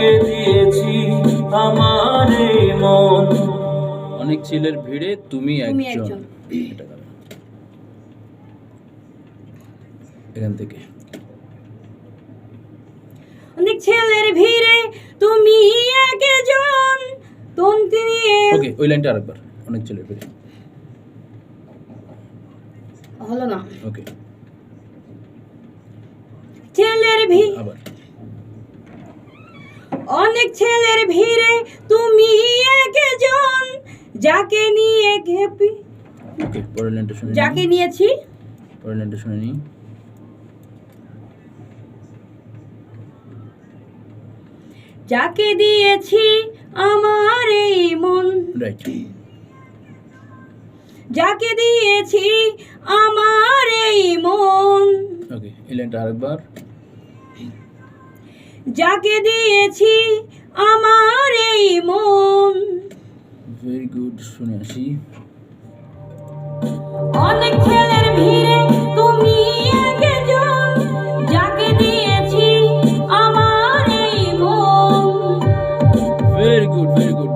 যাকে দিয়েছি আমার মন। অনেক ছেলের ভিড়ে তুমি তুমি একজন। এখান থেকে। অনেক ছেলের ভিড়ে তুমি একজন। তন্তি নিয়ে ওকে ওই লাইনটা আরেকবার। অনেক ছেলের ভিড়ে। হলো না। ওকে। ছেলের ভিড় আবার। অনেক ছেলের ভিড়ে তুমি একজন। যাকে নিয়ে ঘেপি ওকে পরের লাইনটা শুনে যাকে নিয়েছি? পরের লাইনটা শুনে নিই। যাকে দিয়েছি আমার এই মন। রাইট যাকে দিয়েছি আমার এই মন। ওকে এই লাইনটা আরেকবার। যাকে দিয়েছি আমার এই মন। ভেরি গুড শুনে আসি। অনেক ছেলের ভিড়ে তুমি একজন যাকে দিয়েছি আমার এই মন। ভেরি গুড ভেরি গুড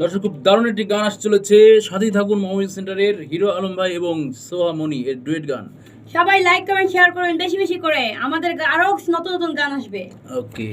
দর্শক খুব দারুণ একটি গান আসতে চলেছে। সাথী থাকুন মোহাম্মদ সেন্টারের হিরো আলম ভাই এবং সোহা মনি এর ডুয়েট গান। সবাই লাইক কমেন্ট শেয়ার করুন। বেশি বেশি করে আমাদের আরও নতুন নতুন গান আসবে। ওকে